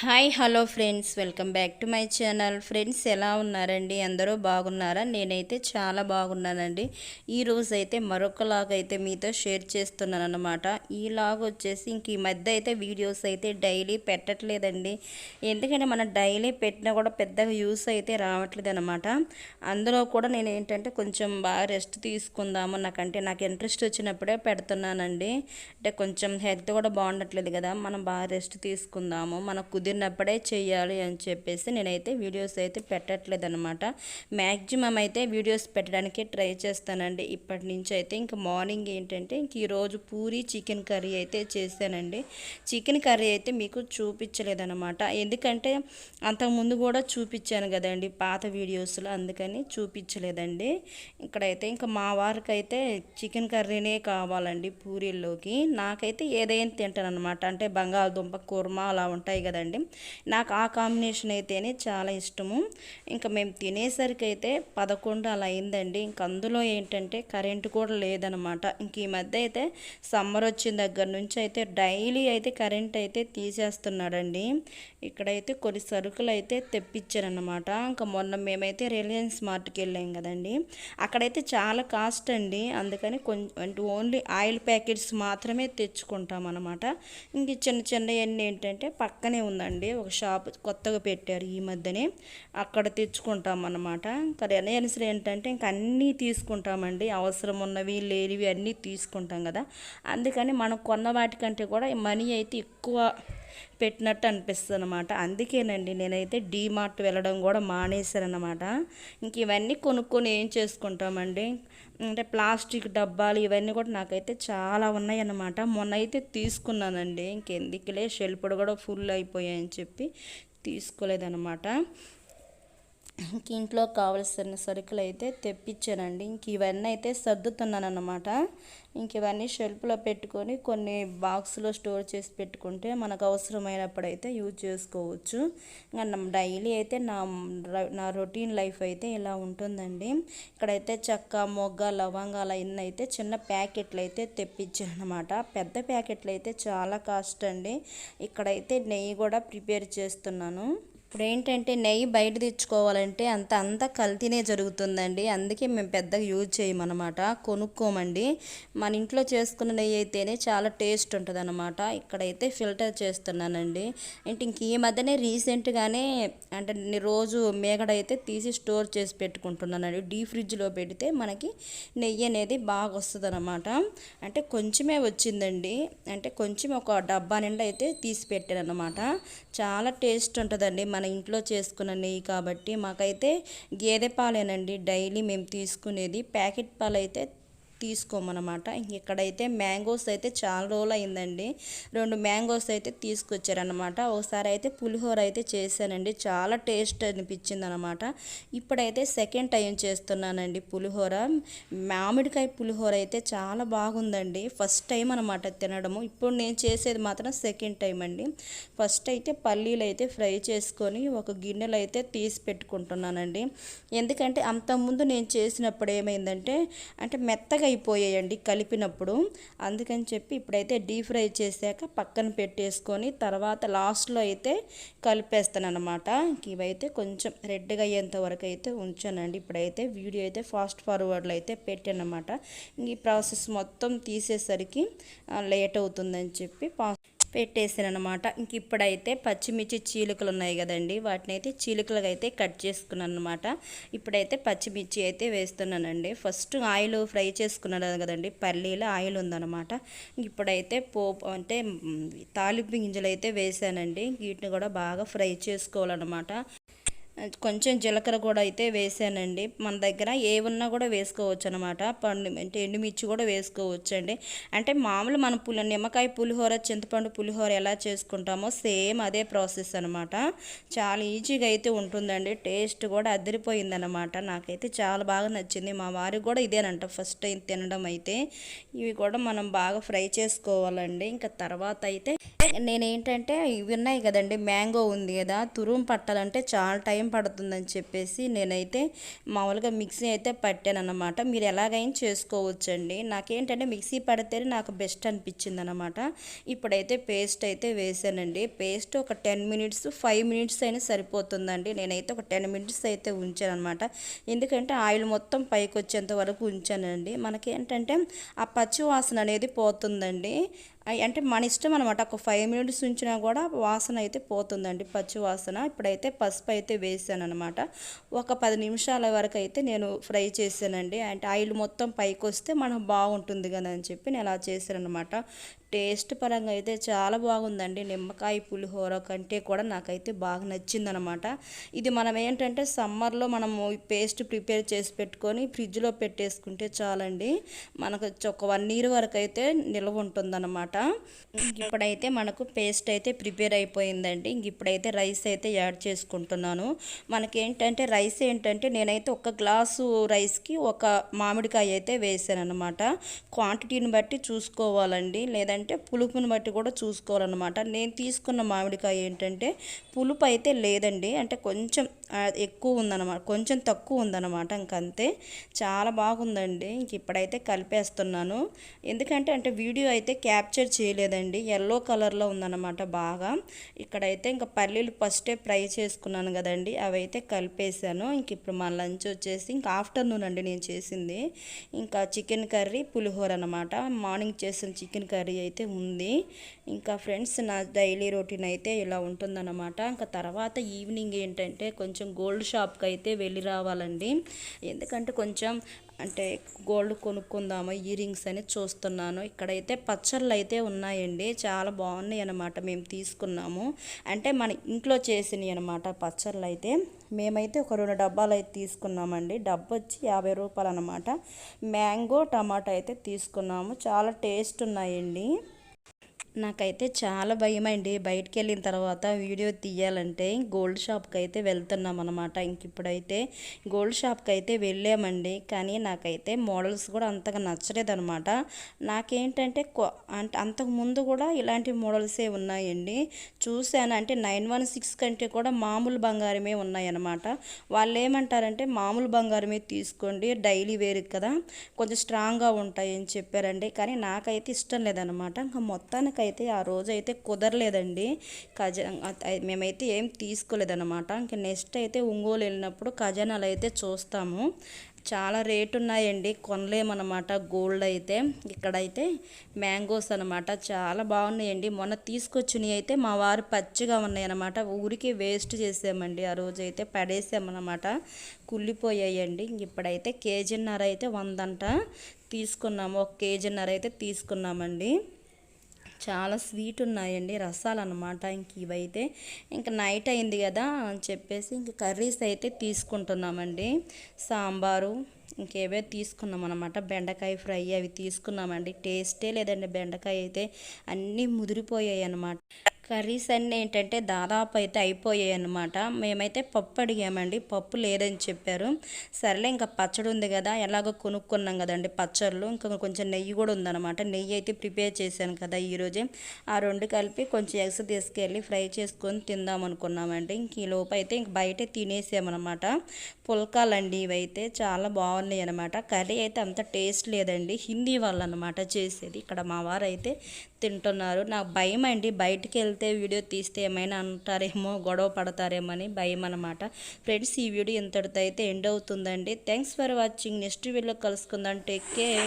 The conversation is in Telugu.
Hi hello friends welcome back to my channel friends ఎలా ఉన్నారండి? అందరూ బాగున్నారా? నేనైతే చాలా బాగున్నానండి. ఈ రోజు అయితే మరొక లాగ్ అయితే మీతో షేర్ చేస్తున్నాను అనమాట ఈ లాగ్ వచ్చేసి ఇంక ఈ మధ్య అయితే వీడియోస్ అయితే డైలీ పెట్టట్లేదండి. ఎందుకంటే మనం డైలీ పెట్టినా కూడా పెద్దగా యూస్ అయితే రావట్లేదు అనమాట అందులో కూడా నేను ఏంటంటే కొంచెం బాగా రెస్ట్ తీసుకుందాము. నాకంటే నాకు ఇంట్రెస్ట్ వచ్చినప్పుడే పెడుతున్నానండి. అంటే కొంచెం హెల్త్ కూడా బాగుండట్లేదు కదా. మనం బాగా రెస్ట్ తీసుకుందాము. మనకు కుదిరినప్పుడే చేయాలి అని చెప్పేసి నేనైతే వీడియోస్ అయితే పెట్టట్లేదు అనమాట మ్యాక్సిమం అయితే వీడియోస్ పెట్టడానికి ట్రై చేస్తానండి. ఇప్పటి నుంచి అయితే ఇంకా మార్నింగ్ ఏంటంటే ఇంక ఈరోజు పూరి చికెన్ కర్రీ అయితే చేశానండి. చికెన్ కర్రీ అయితే మీకు చూపించలేదన్నమాట. ఎందుకంటే అంతకుముందు కూడా చూపించాను కదండి పాత వీడియోస్లో అందుకని చూపించలేదండి. ఇక్కడైతే ఇంకా మా వారికి అయితే చికెన్ కర్రీనే కావాలండి పూరీల్లోకి. నాకైతే ఏదైనా తింటాను అనమాట అంటే బంగాళదుంప కుర్మా అలా ఉంటాయి కదండి. నాకు ఆ కాంబినేషన్ అయితేనే చాలా ఇష్టము. ఇంకా మేము తినేసరికి అయితే పదకొండు అలా అయిందండి. ఇంక అందులో ఏంటంటే కరెంటు కూడా లేదనమాట. ఇంక ఈ మధ్య అయితే సమ్మర్ వచ్చిన దగ్గర నుంచి అయితే డైలీ అయితే కరెంట్ అయితే తీసేస్తున్నాడండి. ఇక్కడైతే కొన్ని సరుకులు అయితే తెప్పించారనమాట ఇంకా మొన్న మేమైతే రిలయన్స్ మార్ట్కి వెళ్ళాం కదండి. అక్కడైతే చాలా కాస్ట్ అండి. అందుకని కొంచెం అంటే ఓన్లీ ఆయిల్ ప్యాకెట్స్ మాత్రమే తెచ్చుకుంటాం అనమాట ఇంక చిన్న చిన్నవన్నీ ఏంటంటే పక్కనే ఉంది ఉందండి. ఒక షాప్ కొత్తగా పెట్టారు ఈ మధ్యనే. అక్కడ తెచ్చుకుంటాం అనమాట ఇంకా ఏంటంటే ఇంక అన్నీ తీసుకుంటామండి. అవసరం ఉన్నవి లేనివి అన్నీ తీసుకుంటాం కదా. అందుకని మనం కొన్న వాటికంటే కూడా మనీ అయితే ఎక్కువ పెట్టినట్టు అనిపిస్తుంది అనమాట అందుకేనండి నేనైతే డీమార్ట్ వెళ్ళడం కూడా మానేశానమాట ఇంక ఇవన్నీ కొనుక్కొని ఏం చేసుకుంటామండి? అంటే ప్లాస్టిక్ డబ్బాలు ఇవన్నీ కూడా నాకైతే చాలా ఉన్నాయన్నమాట. మొన్న అయితే తీసుకున్నానండి. ఇంకెందుకులే షెల్ఫ్ కూడా ఫుల్ అయిపోయాయని చెప్పి తీసుకోలేదన్నమాట. ఇంక ఇంట్లో కావలసిన సరుకులు అయితే తెప్పించానండి. ఇంక ఇవన్నీ అయితే సర్దుతున్నాను అనమాట ఇంక ఇవన్నీ షెల్ఫ్లో పెట్టుకొని కొన్ని బాక్స్లో స్టోర్ చేసి పెట్టుకుంటే మనకు అవసరమైనప్పుడు అయితే యూజ్ చేసుకోవచ్చు. ఇంకా డైలీ అయితే నా నా రొటీన్ లైఫ్ అయితే ఇలా ఉంటుందండి. ఇక్కడైతే చెక్క మొగ్గ లవంగాలు అవన్నీ అయితే చిన్న ప్యాకెట్లు అయితే తెప్పించాను అనమాట పెద్ద ప్యాకెట్లు అయితే చాలా కాస్ట్ అండి ఇక్కడైతే నెయ్యి కూడా ప్రిపేర్ చేస్తున్నాను. ఇప్పుడు ఏంటంటే నెయ్యి బయట తెచ్చుకోవాలంటే అంత అంత కల్తీనే జరుగుతుందండి. అందుకే మేము పెద్దగా యూజ్ చేయమన్నమాట. కొనుక్కోమండి. మన ఇంట్లో చేసుకున్న నెయ్యి అయితేనే చాలా టేస్ట్ ఉంటుంది అనమాట ఇక్కడైతే ఫిల్టర్ చేస్తున్నానండి. అంటే ఇంక ఈ మధ్యనే రీసెంట్గానే అంటే రోజు మేగడ అయితే తీసి స్టోర్ చేసి పెట్టుకుంటున్నానండి. డీ ఫ్రిడ్జ్లో పెడితే మనకి నెయ్యి అనేది బాగా వస్తుంది అనమాట అంటే కొంచెమే వచ్చిందండి. అంటే కొంచెం ఒక డబ్బా నిండా అయితే తీసి పెట్టాను అనమాట చాలా టేస్ట్ ఉంటుందండి. మన ఇంట్లో చేసుకున్న నెయ్యి కాబట్టి మాకైతే గేదె పాలేనండి. డైలీ మేము తీసుకునేది. ప్యాకెట్ పాలు అయితే తీసుకోమన్నమాట. ఇక్కడైతే మ్యాంగోస్ అయితే చాలా రోజులు అయిందండి రెండు మ్యాంగోస్ అయితే తీసుకొచ్చారనమాట ఒకసారి అయితే పులిహోర అయితే చేశానండి. చాలా టేస్ట్ అనిపించింది అనమాట ఇప్పుడైతే సెకండ్ టైం చేస్తున్నానండి పులిహోర. మామిడికాయ పులిహోర అయితే చాలా బాగుందండి. ఫస్ట్ టైం అనమాట తినడము. ఇప్పుడు నేను చేసేది మాత్రం సెకండ్ టైం అండి. ఫస్ట్ అయితే పల్లీలు అయితే ఫ్రై చేసుకొని ఒక గిన్నెలు అయితే తీసి పెట్టుకుంటున్నానండి. ఎందుకంటే అంతకుముందు నేను చేసినప్పుడు ఏమైందంటే అంటే మెత్తగా అయిపోయాయండి కలిపినప్పుడు. అందుకని చెప్పి ఇప్పుడైతే డీప్ ఫ్రై చేశాక పక్కన పెట్టేసుకొని తర్వాత లాస్ట్లో అయితే కలిపేస్తాను అనమాట ఇవైతే కొంచెం రెడ్గా అయ్యేంత వరకు అయితే ఉంచానండి. ఇప్పుడైతే వీడియో అయితే ఫాస్ట్ ఫార్వర్డ్లో అయితే పెట్టానమాట ఈ ప్రాసెస్ మొత్తం తీసేసరికి లేట్ అవుతుందని చెప్పి పెట్టేసాను అనమాట ఇంక ఇప్పుడైతే పచ్చిమిర్చి చీలికలు ఉన్నాయి కదండి వాటిని అయితే చీలికలుగా అయితే కట్ చేసుకున్నాను అనమాట ఇప్పుడైతే పచ్చిమిర్చి అయితే వేస్తున్నానండి. ఫస్ట్ ఆయిల్ ఫ్రై చేసుకున్నాను కదండి పల్లీలో ఆయిల్ ఉందన్నమాట. ఇప్పుడైతే పోపు అంటే తాలింపు గింజలు అయితే వేసానండి. వీటిని కూడా బాగా ఫ్రై చేసుకోవాలన్నమాట. కొంచెం జీలకర్ర కూడా అయితే వేసానండి. మన దగ్గర ఏ ఉన్నా కూడా వేసుకోవచ్చు అనమాట పండు అంటే ఎండుమిర్చి కూడా వేసుకోవచ్చు అండి అంటే మామూలు మన పులి నిమ్మకాయ పులిహోర చింతపండు పులిహోర ఎలా చేసుకుంటామో సేమ్ అదే ప్రాసెస్ అనమాట చాలా ఈజీగా అయితే ఉంటుందండి. టేస్ట్ కూడా అదిరిపోయిందనమాట నాకైతే చాలా బాగా నచ్చింది. మా వారికి కూడా ఇదేనంట ఫస్ట్ టైం తినడం అయితే. ఇవి కూడా మనం బాగా ఫ్రై చేసుకోవాలండి. ఇంకా తర్వాత అయితే నేనేంటంటే ఇవి ఉన్నాయి కదండి మ్యాంగో ఉంది కదా తురుము పట్టాలంటే చాలా టైం టైం పడుతుందని చెప్పేసి నేనైతే మామూలుగా మిక్సీ అయితే పట్టాను అనమాట మీరు ఎలాగైనా చేసుకోవచ్చండి. నాకేంటంటే మిక్సీ పడితేనే నాకు బెస్ట్ అనిపించింది అనమాట ఇప్పుడైతే పేస్ట్ అయితే వేసానండి. పేస్ట్ ఒక టెన్ మినిట్స్ ఫైవ్ మినిట్స్ అయినా సరిపోతుందండి. నేనైతే ఒక టెన్ మినిట్స్ అయితే ఉంచాను అనమాట ఎందుకంటే ఆయిల్ మొత్తం పైకి వచ్చేంత వరకు ఉంచానండి. మనకేంటంటే ఆ పచ్చి వాసన అనేది పోతుందండి. అంటే మన ఇష్టం అనమాట ఒక ఫైవ్ మినిట్స్ ఉంచినా కూడా వాసన అయితే పోతుందండి. పచ్చి వాసన. ఇప్పుడైతే పసుపు అయితే వేసాను అనమాట ఒక పది నిమిషాల వరకు అయితే నేను ఫ్రై చేశానండి. అంటే ఆయిల్ మొత్తం పైకి వస్తే మనం బాగుంటుంది కదా అని చెప్పి నేను అలా చేశాను అనమాట టేస్ట్ పరంగా అయితే చాలా బాగుందండి. నిమ్మకాయ పులిహోర కంటే కూడా నాకైతే బాగా నచ్చిందనమాట. ఇది మనం ఏంటంటే సమ్మర్లో మనము పేస్ట్ ప్రిపేర్ చేసి పెట్టుకొని ఫ్రిడ్జ్లో పెట్టేసుకుంటే చాలండి. మనకు ఒక వన్ ఇయర్ వరకు అయితే నిల్వ ఉంటుందన్నమాట ఇప్పుడైతే మనకు పేస్ట్ అయితే ప్రిపేర్ అయిపోయిందండి. ఇంక ఇప్పుడైతే రైస్ అయితే యాడ్ చేసుకుంటున్నాను. మనకేంటంటే రైస్ ఏంటంటే నేనైతే ఒక గ్లాసు రైస్కి ఒక మామిడికాయ అయితే వేసాను అనమాట క్వాంటిటీని బట్టి చూసుకోవాలండి. లేదంటే పులుపుని బట్టి కూడా చూసుకోవాలన్నమాట. నేను తీసుకున్న మామిడికాయ ఏంటంటే పులుపు అయితే లేదండి. అంటే కొంచెం ఎక్కువ ఉందన్నమాట. కొంచెం తక్కువ ఉందన్నమాట ఇంకంతే. చాలా బాగుందండి. ఇంక ఇప్పుడైతే కలిపేస్తున్నాను. ఎందుకంటే అంటే వీడియో అయితే క్యాప్చర్ చేయలేదండి. ఎల్లో కలర్లో ఉందన్నమాట బాగా. ఇక్కడైతే ఇంకా పల్లీలు ఫస్టే ఫ్రై చేసుకున్నాను కదండి. అవి అయితే కలిపేసాను ఇంక ఇప్పుడు మా లంచ్ వచ్చేసి ఇంకా ఆఫ్టర్నూన్ అండి నేను చేసింది. ఇంకా చికెన్ కర్రీ పులిహోర అనమాట మార్నింగ్ చేసిన చికెన్ కర్రీ అయితే ఉంది. ఇంకా ఫ్రెండ్స్ నా డైలీ రొటీన్ అయితే ఇలా ఉంటుందన్నమాట. ఇంకా తర్వాత ఈవినింగ్ ఏంటంటే కొంచెం గోల్డ్ షాప్కి అయితే వెళ్ళి రావాలండి. ఎందుకంటే కొంచెం అంటే గోల్డ్ కొనుక్కుందాము ఇయరింగ్స్ రింగ్స్ అని చూస్తున్నాను. ఇక్కడైతే పచ్చళ్ళు అయితే ఉన్నాయండి. చాలా బాగున్నాయి అనమాట మేము తీసుకున్నాము. అంటే మన ఇంట్లో చేసినవి అనమాట పచ్చళ్ళు అయితే మేమైతే ఒక రెండు డబ్బాలు అయితే తీసుకున్నామండి. డబ్బా వచ్చి యాభై రూపాయలు అనమాట మ్యాంగో టమాటా అయితే తీసుకున్నాము. చాలా టేస్ట్ ఉన్నాయండి. నాకైతే చాలా భయం అండి బయటికి వెళ్ళిన తర్వాత వీడియో తీయాలంటే గోల్డ్ షాప్కి అయితే వెళ్తున్నాం అనమాట ఇంక ఇప్పుడైతే గోల్డ్ షాప్కి అయితే వెళ్ళామండి. కానీ నాకైతే మోడల్స్ కూడా అంతగా నచ్చలేదనమాట నాకేంటంటే కొ- అంటే అంతకు ముందు కూడా ఇలాంటి మోడల్సే ఉన్నాయండి. చూశాను. అంటే నైన్ వన్ సిక్స్ కంటే కూడా మామూలు బంగారమే ఉన్నాయన్నమాట. వాళ్ళు ఏమంటారంటే మామూలు బంగారమే తీసుకోండి. డైలీ వేరు కదా. కొంచెం స్ట్రాంగ్గా ఉంటాయని చెప్పారండి. కానీ నాకైతే ఇష్టం లేదనమాట ఇంకా మొత్తానికి అయితే ఆ రోజు అయితే కుదరలేదండి. ఖజా మేమైతే ఏం తీసుకోలేదన్నమాట. ఇంకా నెక్స్ట్ అయితే ఒంగోలు వెళ్ళినప్పుడు ఖజానాలు అయితే చూస్తాము. చాలా రేటు ఉన్నాయండి కొనలేమన్నమాట గోల్డ్ అయితే. ఇక్కడైతే మ్యాంగోస్ అనమాట చాలా బాగున్నాయండి. మొన్న తీసుకొచ్చినవి అయితే మా వారు పచ్చిగా ఉన్నాయి అనమాట ఊరికి వేస్ట్ చేసామండి. ఆ రోజు అయితే పడేసామన్నమాట. కుళ్ళిపోయాయండి. ఇప్పుడైతే కేజీన్నర అయితే వందంట తీసుకున్నాము. ఒక కేజీన్నర అయితే తీసుకున్నామండి. చాలా స్వీట్ ఉన్నాయండి రసాలు అనమాట ఇంక ఇవైతే ఇంక నైట్ అయింది కదా అని చెప్పేసి ఇంక కర్రీస్ అయితే తీసుకుంటున్నామండి. సాంబారు ఇంకేవే తీసుకున్నాం అనమాట బెండకాయ ఫ్రై అవి తీసుకున్నామండి. టేస్టే లేదండి బెండకాయ అయితే అన్నీ ముదిరిపోయాయి అనమాట కర్రీస్ అన్నీ ఏంటంటే దాదాపు అయితే అయిపోయాయి అనమాట మేమైతే పప్పు అడిగామండి. పప్పు లేదని చెప్పారు. సరేలే ఇంకా పచ్చడి ఉంది కదా ఎలాగో కొనుక్కున్నాం కదండి పచ్చళ్ళు. ఇంకా కొంచెం నెయ్యి కూడా ఉందన్నమాట. నెయ్యి అయితే ప్రిపేర్ చేశాను కదా ఈరోజే ఆ రెండు కలిపి కొంచెం ఎగ్స్ తీసుకెళ్ళి ఫ్రై చేసుకొని తిందాం అనుకున్నామండి. ఇంక ఈ లోపు అయితే ఇంక బయటే తినేసామన్నమాట. పుల్కాలండి ఇవైతే. చాలా బాగున్నాయి అనమాట కర్రీ అయితే అంత టేస్ట్ లేదండి. హిందీ వాళ్ళు అనమాట చేసేది. ఇక్కడ మా వారు అయితే తింటున్నారు. నాకు భయం అండి బయటికి వెళ్తే వీడియో తీస్తే ఏమైనా అంటారేమో గొడవ పడతారేమో అని భయం అనమాట ఫ్రెండ్స్ ఈ వీడియో ఇంతటితో అయితే ఎండ్ అవుతుందండి. థ్యాంక్స్ ఫర్ వాచింగ్ నెక్స్ట్ వీడియోలో కలుసుకుందాం. Take care